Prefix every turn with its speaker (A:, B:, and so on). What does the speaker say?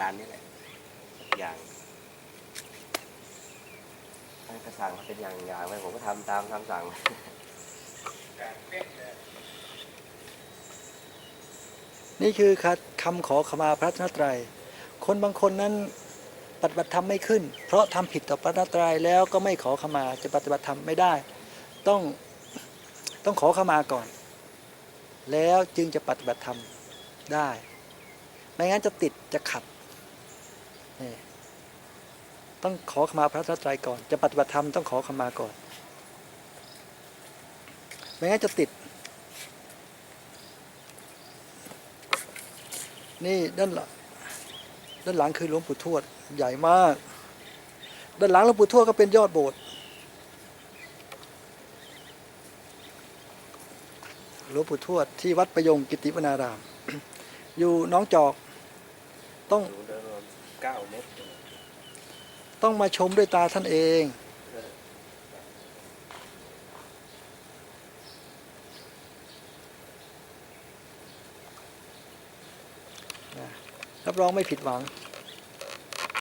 A: ร้านนี้แหละอย่างท่านก็สั่งมาเป็นอย่างอย่างไปผมก็ทำตามคำสั่ง
B: นี่คือคำขอขมาพระรัตนตรัย คนบางคนนั้นปฏิบัติธรรมไม่ขึ้น เพราะทำผิดต่อพระรัตนตรัยแล้วก็ไม่ขอขมาจะปฏิบัติธรรมไม่ได้ ต้องต้องขอขมาก่อน แล้วจึงจะปฏิบัติธรรมได้ ไม่งั้นจะติดจะขัด นี่ต้องขอขมาพระรัตนตรก่อน จะปฏิบัติธรรมต้องขอขมาก่อน ไม่งั้นจะติด นี่ด้านหลังด้านหลังคือหลวงปู่ทวด ใหญ่มาก ด้านหลังหลวงปู่ทวดก็เป็นยอดโบสถ์หลวงปู่ทวดที่วัดประยงกิติวนาราม อยู่น้องจอก ต้อง
A: 9 เมตร
B: ต้องมาชมด้วยตาท่านเอง รับรองไม่ผิดหวัง